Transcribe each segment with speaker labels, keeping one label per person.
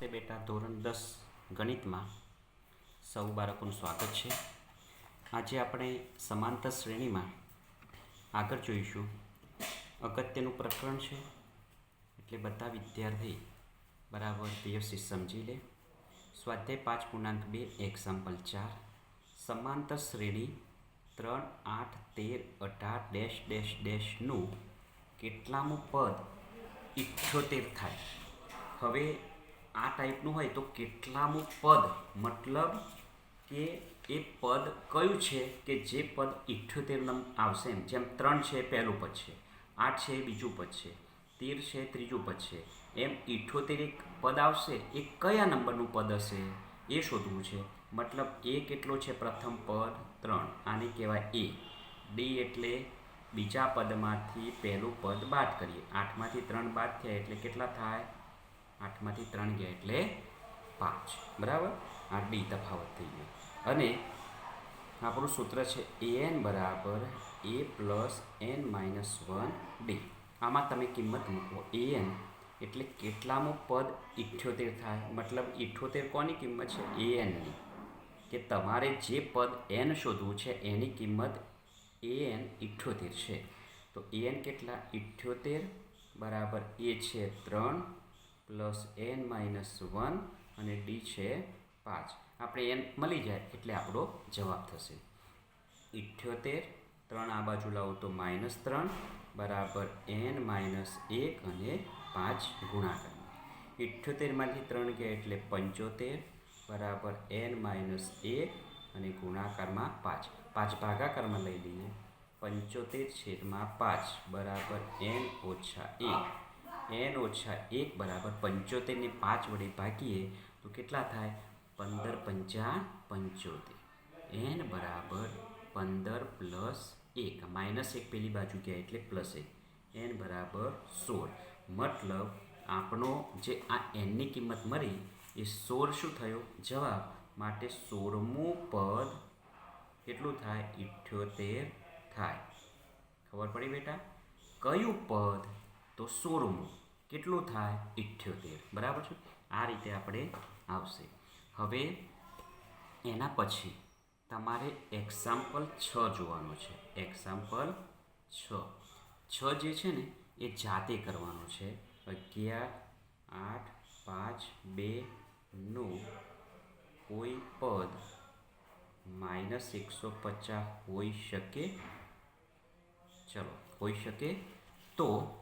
Speaker 1: નમસ્તે બેટા, ધોરણ દસ ગણિતમાં સૌ બાળકોનું સ્વાગત છે. આજે આપણે સમાંતર શ્રેણીમાં આગળ જોઈશું. અગત્યનું પ્રકરણ છે, એટલે બધા વિદ્યાર્થી બરાબર વ્યવસ્થિત સમજી લે. સ્વાધ્યાય પાંચ પૂર્ણાંક બે એક્ઝામ્પલ ચાર. સમાંતર શ્રેણી ત્રણ, આઠ, તેર, અઢાર, ડેશ ડેશ, ડેશનું કેટલામું પદ ઇઠ્યોતેર થાય. હવે આ ટાઈપનું હોય તો કેટલામું પદ? મતલબ કે એ પદ કયું છે? કે જે પદ ઇઠ્યોતેર નંબર આવશે એમ. જેમ ત્રણ છે, પહેલું પદ છે. આઠ છે, બીજું પદ છે. તેર છે, ત્રીજું પદ છે. એમ ઇઠ્યોતેર એક પદ આવશે. એ કયા નંબરનું પદ હશે? એ શોધવું છે. મતલબ એ કેટલો છે? પ્રથમ પદ ત્રણ. આને કહેવાય એ. ડી એટલે બીજા પદમાંથી પહેલું પદ બાદ કરીએ. આઠમાંથી ત્રણ બાદ થયા એટલે કેટલા થાય? આઠમાંથી ત્રણ ગયા એટલે પાંચ. બરાબર? આ ડી તફાવત થઈ ગયો. અને આપણું સૂત્ર છે એ એન બરાબર A plus N minus one D. આમાં તમે કિંમત મૂકો. એ એન એટલે કેટલામું પદ ઇઠ્યોતેર થાય. મતલબ ઇઠ્યોતેર કોની કિંમત છે? એ એનની કે તમારે જે પદ એન શોધવું છે, એની કિંમત એ એન ઇઠ્યોતેર છે. તો એ એન કેટલા? ઇઠ્યોતેર બરાબર એ છે ત્રણ પ્લસ એન માઇનસ વન અને ડી છે પાંચ. આપણે એન મળી જાય એટલે આપણો જવાબ થશે. ઇઠ્યોતેર, ત્રણ આ બાજુ લાવો તો માઇનસ ત્રણ, બરાબર એન માઇનસ એક અને પાંચ ગુણાકારમાં ઇઠ્યોતેરમાંથી ત્રણ ગયા એટલે પંચોતેર, બરાબર એન માઇનસ એક અને ગુણાકારમાં પાંચ. પાંચ ભાગાકારમાં લઈ લઈએ. પંચોતેર છેદમાં પાંચ, બરાબર એન ઓછા એક. એન ઓછા એક બરાબર પંચોતેરને પાંચ વડે ભાગીએ તો કેટલા થાય? પંદર પંચા પંચોતેર. એન બરાબર પંદર પ્લસ એક. માઇનસ એક પેલી બાજુ ગયા એટલે પ્લસ એક. એન બરાબર સોળ. મતલબ આપણો જે આ એનની કિંમત મળી એ સોળ શું થયો? જવાબ માટે સોળમું પદ કેટલું થાય? ઇઠ્યોતેર થાય. ખબર પડી બેટા? કયું પદ? તો સોળમું. કેટલું થાય? ઇઠ્યોતેર. બરાબર છે? આ રીતે આપણે આવશે. હવે એના પછી તમારે એક્ઝામ્પલ છ જોવાનું છે. એક્ઝામ્પલ છ. છ જે છે ને, એ જાતે કરવાનું છે. અગિયાર, આઠ, પાંચ, બે નું કોઈ પદ માઇનસ એકસો પચાસ હોઈ શકે? ચલો હોઈ શકે તો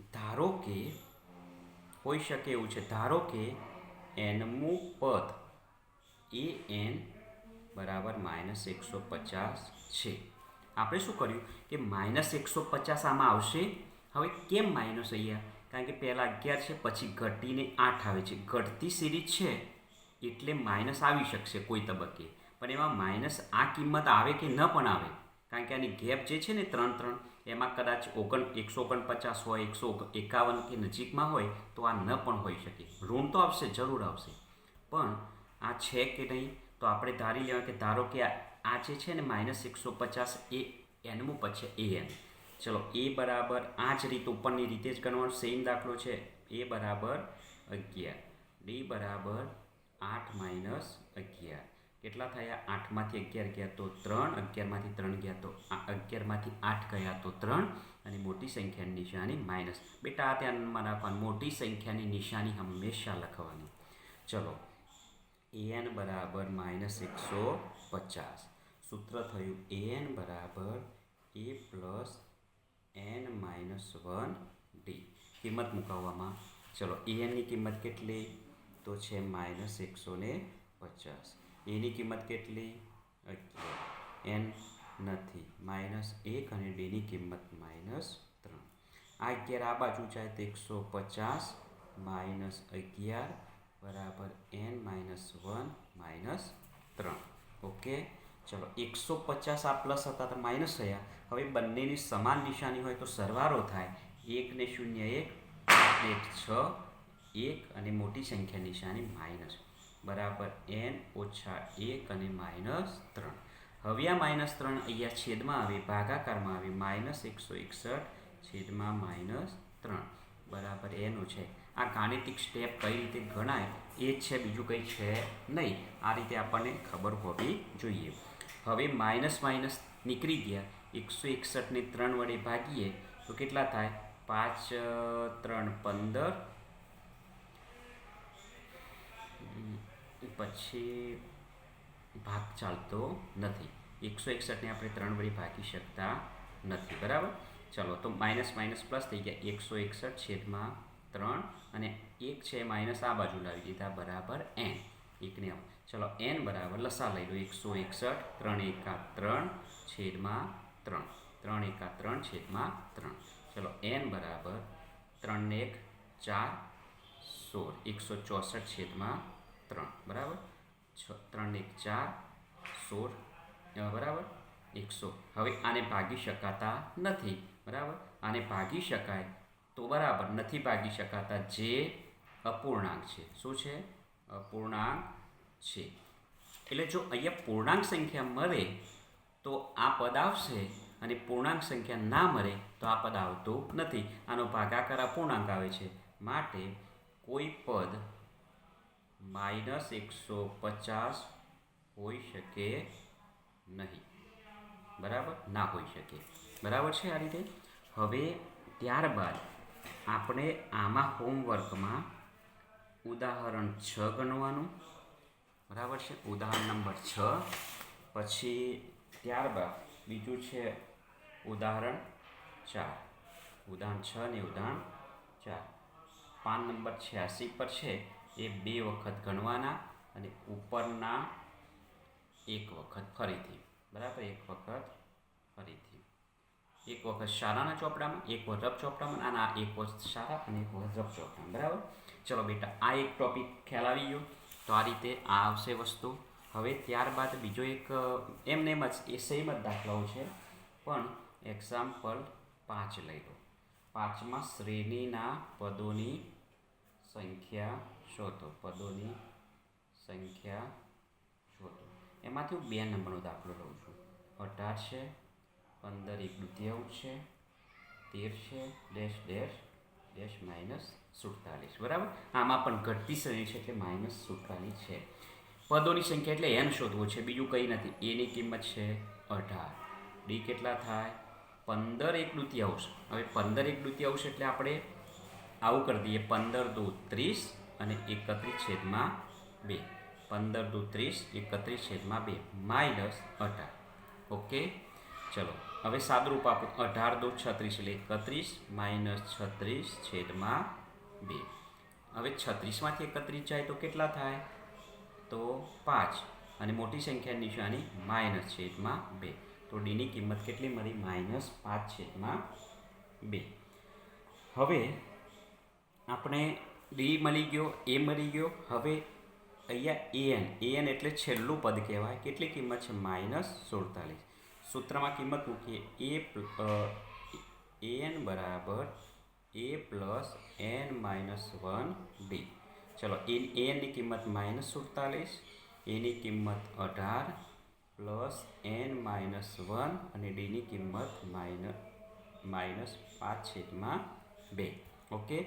Speaker 1: ધારો કે, હોઈ શકે એવું છે. ધારો કે એનમું પદ એ એન બરાબર માઇનસ એકસો પચાસ છે. આપણે શું કર્યું કે માઇનસ એકસો પચાસ આમાં આવશે. હવે કેમ માઇનસ અહીંયા? કારણ કે પહેલાં અગિયાર છે, પછી ઘટીને આઠ આવે છે. ઘટતી સિરીઝ છે એટલે માઇનસ આવી શકશે કોઈ તબક્કે. પણ એમાં માઇનસ આ કિંમત આવે કે ન પણ આવે? કારણ કે આની ગેપ જે છે ને ત્રણ ત્રણ એમાં કદાચ ઓગણ એકસો ઓગણપચાસ હોય, એકસો એકાવન કે નજીકમાં હોય, તો આ ન પણ હોઈ શકે. ઋણ તો આવશે જરૂર આવશે. પણ આ છે કે નહીં, તો આપણે ધારી લેવા કે ધારો કે આ જે છે ને માઇનસ એકસો પચાસ એ એનમું પછી એ એન ચલો એ બરાબર આ જ રીત ઉપરની રીતે જ ગણવાનો સેમ દાખલો છે. એ બરાબર અગિયાર. ડી બરાબર આઠ માઇનસ અગિયાર. કેટલા થયા? આઠમાંથી અગિયાર ગયા તો ત્રણ, અગિયારમાંથી ત્રણ ગયા તો અગિયારમાંથી આઠ ગયા તો ત્રણ અને મોટી સંખ્યાની નિશાની માઇનસ. બેટા, આ ધ્યાનમાં રાખવાનું. મોટી સંખ્યાની નિશાની હંમેશા લખવાની. ચલો. એન બરાબર માઇનસ એકસો પચાસ. સૂત્ર થયું એન બરાબર A plus N minus one D. કિંમત મુકાવવામાં. ચલો એનની કિંમત કેટલી? તો છે માઇનસ એકસો ને પચાસ. એની કિંમત કેટલી? અગિયાર એન નથી. માઇનસ એક અને ડીની કિંમત માઇનસ ત્રણ. આ અગિયાર આ બાજુ જાય તો એકસો પચાસ માઇનસ અગિયાર બરાબર એન માઇનસ વન માઇનસ ત્રણ. ઓકે? ચલો, એકસો પચાસ આ પ્લસ હતા તો માઇનસ થયા. હવે બંનેની સમાન નિશાની હોય તો સરવારો થાય. એકને શૂન્ય એક એક છ, એક અને મોટી સંખ્યા નિશાની માઇનસ બરાબર એન ઓછા એક અને માઇનસ ત્રણ. હવે આ માઇનસ ત્રણ અહીંયા છેદમાં આવે, ભાગાકારમાં આવે, માઇનસ એકસો એકસઠ છેદમાં માઇનસ ત્રણ. બરાબર એનું છે આ ગાણિતિક સ્ટેપ કઈ રીતે ગણાય એ જ છે, બીજું કંઈ છે નહીં. આ રીતે આપણને ખબર હોવી જોઈએ. હવે માઇનસ માઇનસ નીકળી ગયા. એકસો એકસઠને ત્રણ વડે ભાગીએ તો કેટલા થાય? પાંચ, ત્રણ, પંદર. પછી ભાગ ચાલતો નથી. એકસો એકસઠને આપણે ત્રણ વડે ભાગી શકતા નથી, બરાબર? ચલો, તો માઇનસ માઇનસ પ્લસ થઈ ગયા એકસો એકસઠ છેદમાં ત્રણ અને એક છે માઇનસ આ બાજુ લાવી દીધા બરાબર એન. એકને ચલો, એન બરાબર લસા લઈ લો, એકસો એકસઠ, ત્રણ એકા ત્રણ છેદમાં ત્રણ. ત્રણ એકા ત્રણ છેદમાં ત્રણ. ચલો, એન બરાબર ત્રણ એક ચાર સોળ. એકસો ચોસઠ છેદમાં ત્રણ, બરાબર? છ, ત્રણ એક ચાર, સોળ બરાબર? એકસો હવે આને ભાગી શકાતા નથી, બરાબર? આને ભાગી શકાય તો બરાબર, નથી ભાગી શકાતા જે અપૂર્ણાંક છે. શું છે? અપૂર્ણાંક છે. એટલે જો અહીંયા પૂર્ણાંક સંખ્યા મળે તો આ પદ આવશે અને પૂર્ણાંક સંખ્યા ના મળે તો આ પદ આવતું નથી. આનો ભાગાકાર અપૂર્ણાંક આવે છે. માટે કોઈ પદ માઇનસ એકસો પચાસ હોઈ શકે નહીં. બરાબર? ના હોઈ શકે. બરાબર છે આ રીતે? હવે ત્યારબાદ આપણે આમાં હોમવર્કમાં ઉદાહરણ છ ગણવાનું. બરાબર છે? ઉદાહરણ નંબર છ. પછી ત્યારબાદ બીજું છે ઉદાહરણ ચાર. ઉદાહરણ છ ને ઉદાહરણ ચાર. પાન નંબર છ્યાસી પર છે. એ બે વખત ગણવાના અને ઉપરના એક વખત ફરીથી. બરાબર? એક વખત ફરીથી. એક વખત શાળાના ચોપડામાં, એક રફ ચોપડામાં અને આ એક વખત શાળા અને એક રફ ચોપડામાં. બરાબર? ચલો બેટા, આ એક ટોપિક ખ્યાલ આવી ગયો. તો આ રીતે આ આવશે વસ્તુ. હવે ત્યારબાદ બીજો એક, એમને એમ જ, એ સેમ જ દાખલાઓ છે. પણ એક્ઝામ્પલ પાંચ લઈ લો. પાંચમાં શ્રેણીના પદોની સંખ્યા શોધો પદોની સંખ્યા શોધો એમાંથી હું બે નંબરનો દાખલો લઉં છું. અઢાર છે, પંદર એક દુત્યાંશ છે, તેર છે, ડેશ ડેશ ડેશ માઇનસ સુડતાલીસ. બરાબર? આમાં પણ ઘટતી શ્રેણી છે એટલે માઇનસ સુડતાલીસ છે. પદોની સંખ્યા એટલે એન શોધવું છે, બીજું કંઈ નથી. એની કિંમત છે અઢાર. ડી કેટલા થાય? પંદર એક દુત્યાંશ હવે પંદર એક દુત્યાંશ એટલે આપણે આવું કરી દઈએ. પંદર દુ ત્રીસ અને એકત્રીસ છેદમાં બે. પંદર દુ ત્રીસ, એકત્રીસ છેદમાં બે. માઇનસ અઢાર. ઓકે? ચલો, હવે સાદરૂપ આપો. અઢાર દુ છત્રીસ એટલે એકત્રીસ માઇનસ છત્રીસ છેદમાં બે. હવે છત્રીસમાંથી એકત્રીસ જાય તો કેટલા થાય? તો પાંચ. અને મોટી સંખ્યાની નિશાની માઇનસ છેદમાં બે. તો ડીની કિંમત કેટલી મળી? માઇનસ પાંચ છેદમાં બે. હવે આપણે ડી મળી ગયો એ મળી ગયો. હવે અહીંયા એન એન એટલે છેલ્લું પદ કહેવાય. કેટલી કિંમત છે? માઇનસ સુડતાલીસ. સૂત્રમાં કિંમત મૂકીએ. એ એન બરાબર A plus N minus one D ચલો એન એનની કિંમત માઇનસ સુડતાલીસ એની કિંમત અઢાર પ્લસ એન માઇનસ વન અને ડીની કિંમત માઇનસ માઇનસ પાંચ છેદમાં બે. ઓકે?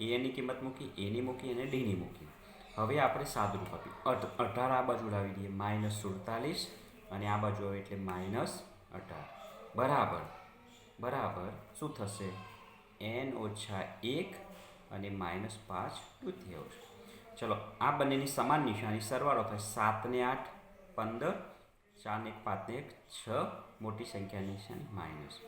Speaker 1: એની કિંમત મૂકી, એની મૂકી અને ડીની મૂકી. હવે આપણે સાદરૂપ આપ્યું. અઢ, અઢાર આ બાજુ લાવી દઈએ. માઇનસ સુડતાલીસ અને આ બાજુ આવે એટલે માઇનસ અઢાર. બરાબર. બરાબર. શું થશે? એન ઓછા એક અને માઇનસ પાંચ તૃતીયાંશ ચલો, આ બંનેની સમાન નિશાની સરવાળો થાય સાતને આઠ, પંદર, ચારને એક, પાંચને એક, છ, મોટી સંખ્યાની નિશાની માઇનસ.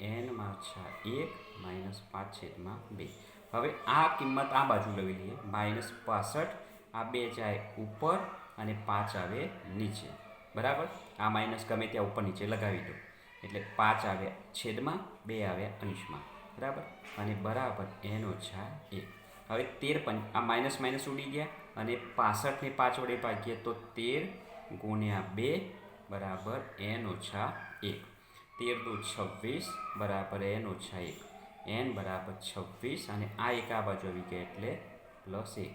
Speaker 1: એનમાં ઓછા એક, માઇનસ પાંચ છેદમાં બે. હવે આ કિંમત આ બાજુ લઈ લઈએ. માઇનસ પાસઠ, આ બે જાય ઉપર અને પાંચ આવે નીચે. બરાબર? આ માઇનસ ગમે ત્યાં ઉપર નીચે લગાવી દો. એટલે પાંચ આવ્યા છેદમાં, બે આવ્યા અંશમાં. બરાબર? અને બરાબર એનો છા એક. હવે તેર પંચ આ માઇનસ માઇનસ ઉડી ગયા અને પાસઠને પાંચ વડે ભાગીએ તો તેર ગુણ્યા બે બરાબર એન ઓછા એક. તેર દો છવ્વીસ બરાબર એન ઓછા એક. એન બરાબર છવ્વીસ અને આ એક આ બાજુ આવી ગયા એટલે પ્લસ એક.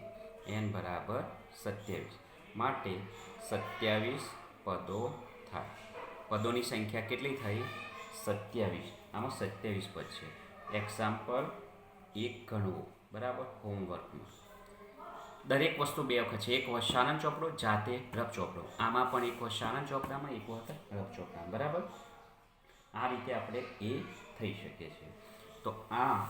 Speaker 1: એન બરાબર સત્યાવીસ. માટે સત્યાવીસ પદો થાય. પદોની સંખ્યા કેટલી થઈ? સત્યાવીસ. આમાં સત્યાવીસ પદ છે. એક્ઝામ્પલ એક ગણવું. બરાબર? હોમવર્કમાં દરેક વસ્તુ બે વખત છે. એક વખત સાનંદ ચોપડો, જાતે રફ ચોપડો. આમાં પણ એક વખત સાનંદ ચોપડામાં, એક વખત રફ ચોપડા. બરાબર? આ રીતે આપણે એ થઈ શકે છે તો આ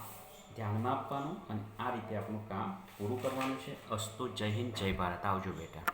Speaker 1: ધ્યાનમાં આપવાનું અને આ રીતે આપણું કામ પૂરું કરવાનું છે. અસ્તુ જય હિન્દ, જય ભારત. આવજો બેટા.